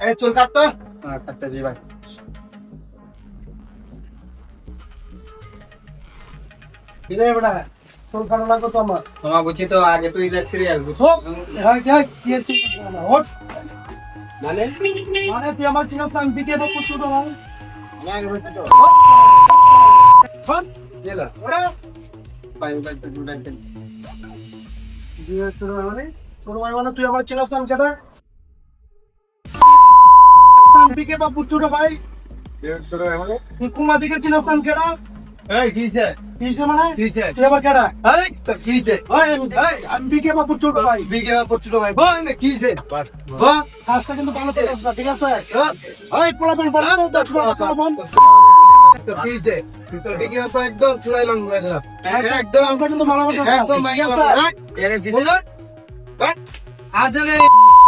এই চুল কাটতো হ্যাঁ কাটতে জি ভাই। কি রে বেটা? চুল কাটো লাগতো তো আমার। তোমার বুঝছি তো আগে তুই দেখ সিরিয়াল বুঝছ হাই হাই কি হচ্ছে ওঠ। মানে? মানে তুই আমার চিনস আমি বিকে তো কুচু তো মানে আমি আগে বলছি তো। হন দিলা ওরা ভাই তো দুটাই দিন দিয়ে ছোট ভাই মানে? ছোট ভাই মানে তুই আমার চিনস আমি কেটা বিকে বা ভাই ছোট ভাই মানে কুমা দিকে চিনস না আমি এই কিছে কিসে মানে কিছে তুই আবার কেটা এই কিছে ওই এই, আমি বিকে বা পুচুটা ভাই বিকে পড়ছিল ভাই বল না কিছে বাহ শ্বাসটা কিন্তু ভালো চলছে না ঠিক আছে ওই পোলাপন বলা তো দশ পোলাপন কিছে একদম চুড়াই লং একদম কিন্তু ভালো মতো একদম আর জানে